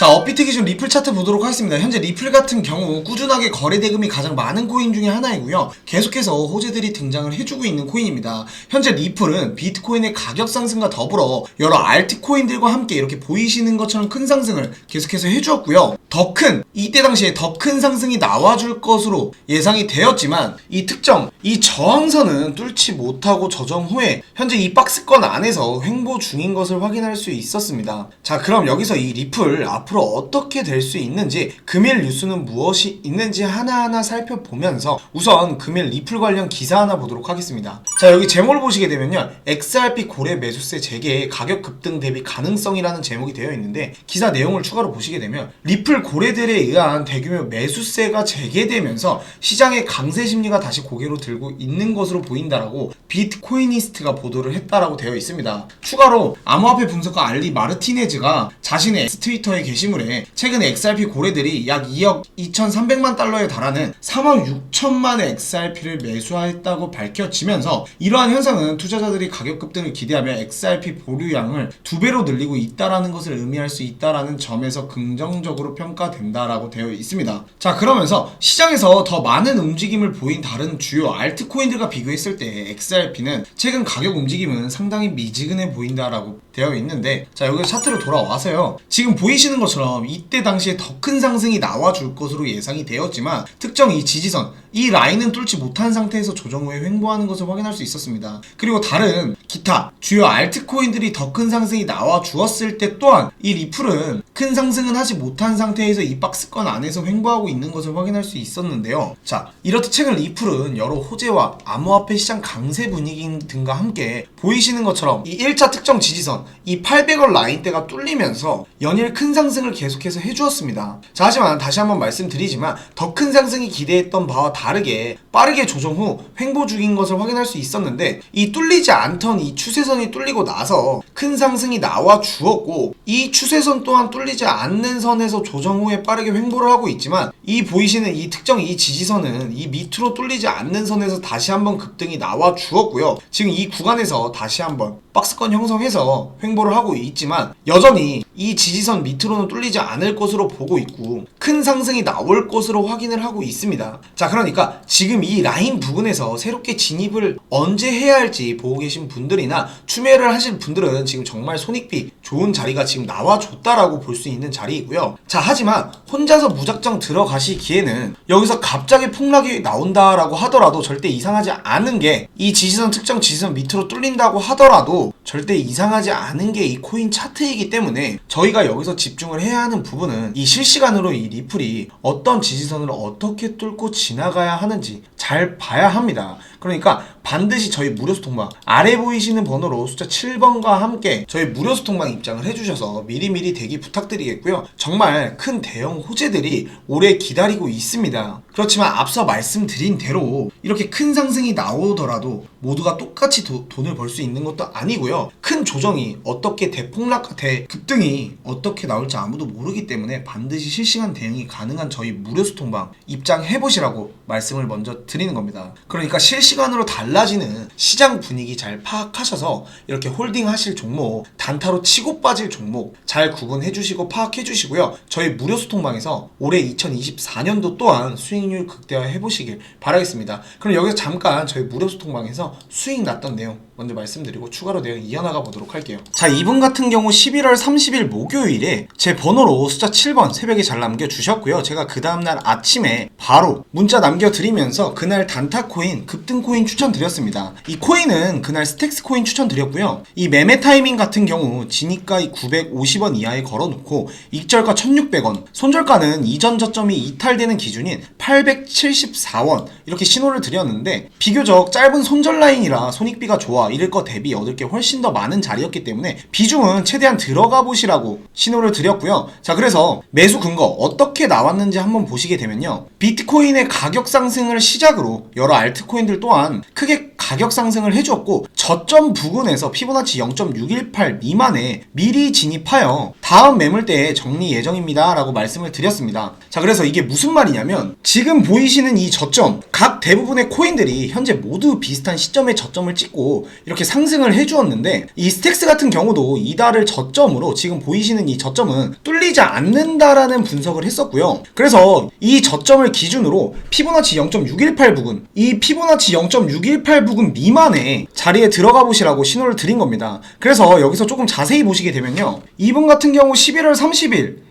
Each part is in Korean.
자, 업비트 기준 리플 차트 보도록 하겠습니다. 현재 리플 같은 경우 꾸준하게 거래 대금이 가장 많은 코인 중에 하나이고요. 계속해서 호재들이 등장을 해주고 있는 코인입니다. 현재 리플은 비트코인의 가격 상승과 더불어 여러 알트코인들과 함께 이렇게 보이시는 것처럼 큰 상승을 계속해서 해주었고요. 더 큰, 이때 당시에 더 큰 상승이 나와줄 것으로 예상이 되었지만 이 특정, 이 저항선은 뚫지 못하고 저정 후에 현재 이 박스권 안에서 횡보 중인 것을 확인할 수 있었습니다. 자, 그럼 여기서 이 리플 앞 으로 어떻게 될 수 있는지 금일 뉴스는 무엇이 있는지 하나하나 살펴보면서 우선 금일 리플 관련 기사 하나 보도록 하겠습니다. 자, 여기 제목을 보시게 되면요. XRP 고래 매수세 재개의 가격 급등 대비 가능성이라는 제목이 되어 있는데 기사 내용을 추가로 보시게 되면 리플 고래들에 의한 대규모 매수세가 재개되면서 시장의 강세 심리가 다시 고개로 들고 있는 것으로 보인다라고 비트코이니스트가 보도를 했다라고 되어 있습니다. 추가로 암호화폐 분석가 알리 마르티네즈가 자신의 X 트위터에 게시 물에 최근 XRP 고래들이 약 2억 2,300만 달러에 달하는 3억 6천만의 XRP를 매수했다고 밝혀지면서 이러한 현상은 투자자들이 가격 급등을 기대하며 XRP 보류량을 두 배로 늘리고 있다라는 것을 의미할 수 있다라는 점에서 긍정적으로 평가된다라고 되어 있습니다. 자 그러면서 시장에서 더 많은 움직임을 보인 다른 주요 알트코인들과 비교했을 때 XRP는 최근 가격 움직임은 상당히 미지근해 보인다라고 되어 있는데 자 여기 차트로 돌아와서요. 지금 보이시는 것처럼 이때 당시에 더 큰 상승이 나와줄 것으로 예상이 되었지만 특정 이 지지선 이 라인은 뚫지 못한 상태에서 조정 후에 횡보하는 것을 확인할 수 있었습니다. 그리고 다른 기타 주요 알트코인들이 더 큰 상승이 나와 주었을 때 또한 이 리플은 큰 상승은 하지 못한 상태에서 이 박스권 안에서 횡보하고 있는 것을 확인할 수 있었는데요. 자 이렇듯 최근 리플은 여러 호재와 암호화폐 시장 강세 분위기 등과 함께 보이시는 것처럼 이 1차 특정 지지선 이 800원 라인대가 뚫리면서 연일 큰 상승을 계속해서 해주었습니다. 자 하지만 다시 한번 말씀드리지만 더 큰 상승이 기대했던 바와 다르게 빠르게 조정 후 횡보 중인 것을 확인할 수 있었는데 이 뚫리지 않던 이 추세선이 뚫리고 나서 큰 상승이 나와 주었고 이 추세선 또한 뚫리지 않는 선에서 조정 후에 빠르게 횡보를 하고 있지만 이 보이시는 이 특정 이 지지선은 이 밑으로 뚫리지 않는 선에서 다시 한번 급등이 나와 주었고요. 지금 이 구간에서 다시 한번 박스권 형성해서 횡보를 하고 있지만 여전히 이 지지선 밑으로는 뚫리지 않을 것으로 보고 있고 큰 상승이 나올 것으로 확인을 하고 있습니다. 자 그러니까 지금 이 라인 부근에서 새롭게 진입을 언제 해야 할지 보고 계신 분들이나 추매를 하신 분들은 지금 정말 손익비 좋은 자리가 지금 나와줬다라고 볼 수 있는 자리이고요. 자 하지만 혼자서 무작정 들어가시기에는 여기서 갑자기 폭락이 나온다라고 하더라도 절대 이상하지 않은 게 이 지지선 특정 지지선 밑으로 뚫린다고 하더라도 절대 이상하지 않은 게 이 코인 차트이기 때문에 저희가 여기서 집중을 해야 하는 부분은 이 실시간으로 이 리플이 어떤 지지선을 어떻게 뚫고 지나가야 하는지 잘 봐야 합니다. 그러니까 반드시 저희 무료 소통방 아래 보이시는 번호로 숫자 7번과 함께 저희 무료 소통방 입장을 해주셔서 미리미리 대기 부탁드리겠고요. 정말 큰 대형 호재들이 오래 기다리고 있습니다. 그렇지만 앞서 말씀드린 대로 이렇게 큰 상승이 나오더라도 모두가 똑같이 도- 돈을 벌 수 있는 것도 아니고요. 큰 조정이 어떻게 대폭락, 대급등이 어떻게 나올지 아무도 모르기 때문에 반드시 실시간 대응이 가능한 저희 무료 소통방 입장해보시라고 말씀을 먼저 드리는 겁니다. 그러니까 실시간으로 달라지는 시장 분위기 잘 파악하셔서 이렇게 홀딩 하실 종목, 단타로 치고 빠질 종목 잘 구분해 주시고 파악해 주시고요. 저희 무료 소통방에서 올해 2024년도 또한 수익 률 극대화 해 보시길 바라겠습니다. 그럼 여기서 잠깐 저희 무료 소통방에서 수익 났던 내용 먼저 말씀드리고 추가로 내용 이어나가 보도록 할게요. 자, 이분 같은 경우 11월 30일 목요일에 제 번호로 숫자 7번 새벽에 잘 남겨주셨고요. 제가 그 다음날 아침에 바로 문자 남겨드리면서 그날 단타 코인, 급등 코인 추천드렸습니다. 이 코인은 그날 스택스 코인 추천드렸고요. 이 매매 타이밍 같은 경우 진입가 950원 이하에 걸어놓고 익절가 1600원, 손절가는 이전 저점이 이탈되는 기준인 874원 이렇게 신호를 드렸는데 비교적 짧은 손절 라인이라 손익비가 좋아 이럴 거 대비 얻을 게 훨씬 더 많은 자리였기 때문에 비중은 최대한 들어가 보시라고 신호를 드렸고요. 자 그래서 매수 근거 어떻게 나왔는지 한번 보시게 되면요. 비트코인의 가격 상승을 시작으로 여러 알트코인들 또한 크게 가격 상승을 해주었고 저점 부근에서 피보나치 0.618 미만에 미리 진입하여 다음 매물대에 정리 예정입니다 라고 말씀을 드렸습니다 자 그래서 이게 무슨 말이냐면 지금 보이시는 이 저점 각 대부분의 코인들이 현재 모두 비슷한 시점에 저점을 찍고 이렇게 상승을 해주었는데 이 스택스 같은 경우도 이달을 저점으로 지금 보이시는 이 저점은 뚫리지 않는다라는 분석을 했었고요. 그래서 이 저점을 기준으로 피보나치 0.618 부근 이 피보나치 0.618 부근 미만의 자리에 들어가 보시라고 신호를 드린 겁니다. 그래서 여기서 조금 자세히 보시게 되면요. 이분 같은 경우 11월 30일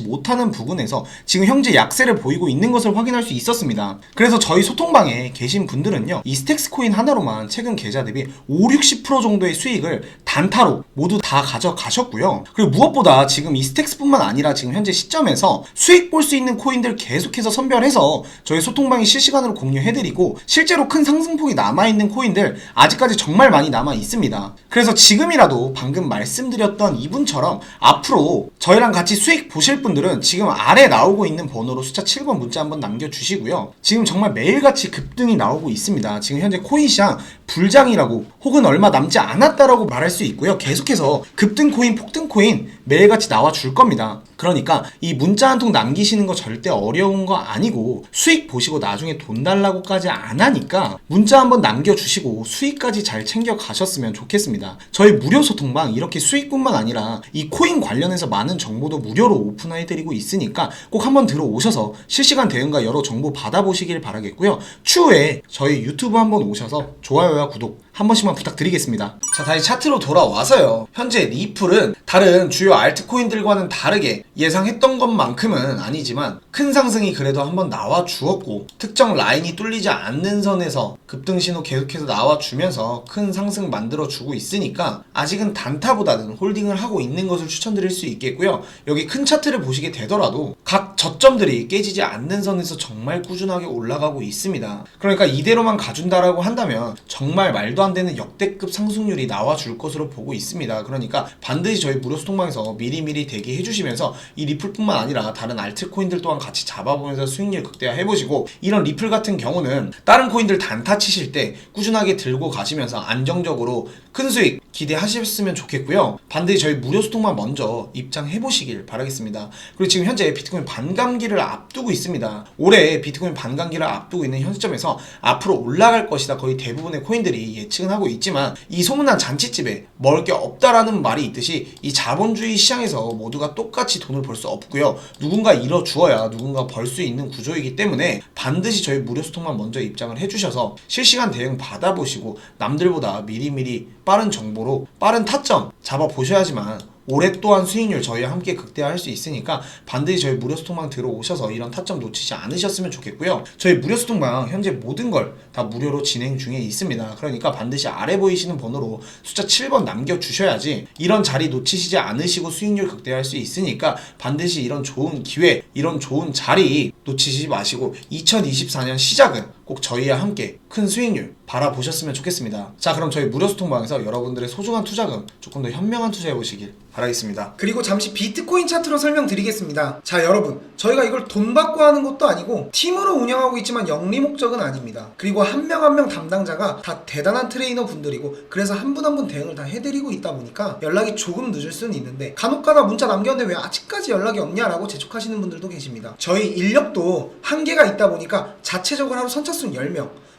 못하는 부근에서 지금 현재 약세를 보이고 있는 것을 확인할 수 있었습니다. 그래서 저희 소통방에 계신 분들은요, 이 스택스 코인 하나로만 최근 계좌 대비 5, 60% 정도의 수익을 단타로 모두 다 가져가셨고요. 그리고 무엇보다 지금 이 스택스뿐만 아니라 지금 현재 시점에서 수익 볼 수 있는 코인들 계속해서 선별해서 저희 소통방이 실시간으로 공유해드리고 실제로 큰 상승폭이 남아있는 코인들 아직까지 정말 많이 남아 있습니다. 그래서 지금이라도 방금 말씀드렸던 이분처럼 앞으로 저희랑 같이 수익 보실 분들은 지금 아래 나오고 있는 번호로 숫자 7번 문자 한번 남겨주시고요. 지금 정말 매일같이 급등이 나오고 있습니다. 지금 현재 코인 시장 불장이라고 혹은 얼마 남지 않았다라고 말할 수 있고요. 계속해서 급등 코인, 폭등 코인 매일같이 나와 줄 겁니다. 그러니까 이 문자 한 통 남기시는 거 절대 어려운 거 아니고 수익 보시고 나중에 돈 달라고까지 안 하니까 문자 한번 남겨주시고 수익까지 잘 챙겨 가셨으면 좋겠습니다. 저희 무료 소통방 이렇게 수익뿐만 아니라 이 코인 관련해서 많은 정보도 무료로 오픈해드리고 있으니까 꼭 한번 들어오셔서 실시간 대응과 여러 정보 받아보시길 바라겠고요. 추후에 저희 유튜브 한번 오셔서 좋아요와 구독 한 번씩만 부탁드리겠습니다. 자, 다시 차트로 돌아와서요. 현재 리플은 다른 주요 알트코인들과는 다르게 예상했던 것만큼은 아니지만 큰 상승이 그래도 한번 나와 주었고 특정 라인이 뚫리지 않는 선에서 급등 신호 계속해서 나와 주면서 큰 상승 만들어 주고 있으니까 아직은 단타보다는 홀딩을 하고 있는 것을 추천드릴 수 있겠고요. 여기 큰 차트를 보시게 되더라도 각 저점들이 깨지지 않는 선에서 정말 꾸준하게 올라가고 있습니다. 그러니까 이대로만 가준다라고 한다면 정말 말도 안 되는 역대급 상승률이 나와 줄 것으로 보고 있습니다. 그러니까 반드시 저희 무료 소통방에서 미리미리 대기해 주시면서 이 리플뿐만 아니라 다른 알트코인들 또한 같이 잡아보면서 수익률 극대화 해보시고 이런 리플 같은 경우는 다른 코인들 단타 치실 때 꾸준하게 들고 가시면서 안정적으로 큰 수익 기대하셨으면 좋겠고요. 반드시 저희 무료 소통만 먼저 입장해 보시길 바라겠습니다. 그리고 지금 현재 비트코인 반감기를 앞두고 있습니다. 올해 비트코인 반감기를 앞두고 있는 현 시점에서 앞으로 올라갈 것이다. 거의 대부분의 코인들이 예측 은 하고 있지만 이 소문난 잔치집에 먹을 게 없다라는 말이 있듯이 이 자본주의 시장에서 모두가 똑같이 돈을 벌 수 없고요. 누군가 잃어 주어야 누군가 벌 수 있는 구조이기 때문에 반드시 저희 무료 소통만 먼저 입장을 해주셔서 실시간 대응 받아보시고 남들보다 미리미리 빠른 정보로 빠른 타점 잡아 보셔야지만 또한 수익률 저희와 함께 극대화할 수 있으니까 반드시 저희 무료 소통방 들어오셔서 이런 타점 놓치지 않으셨으면 좋겠고요. 저희 무료 소통방 현재 모든 걸 다 무료로 진행 중에 있습니다. 그러니까 반드시 아래 보이시는 번호로 숫자 7번 남겨주셔야지 이런 자리 놓치시지 않으시고 수익률 극대화할 수 있으니까 반드시 이런 좋은 기회, 이런 좋은 자리 놓치시지 마시고 2024년 시작은 꼭 저희와 함께 큰 수익률 바라보셨으면 좋겠습니다. 자, 그럼 저희 무료 소통방에서 여러분들의 소중한 투자금 조금 더 현명한 투자해 보시길 바라겠습니다. 그리고 잠시 비트코인 차트로 설명드리겠습니다. 자, 여러분. 저희가 이걸 돈 받고 하는 것도 아니고 팀으로 운영하고 있지만 영리 목적은 아닙니다. 그리고 한 명 한명 담당자가 다 대단한 트레이너 분들이고 그래서 한 분 한 분 대응을 다 해드리고 있다 보니까 연락이 조금 늦을 수는 있는데 간혹가다 문자 남겼는데 왜 아직까지 연락이 없냐라고 재촉하시는 분들도 계십니다. 저희 인력도 한계가 있다 보니까 자체적으로 하루 선착순 10명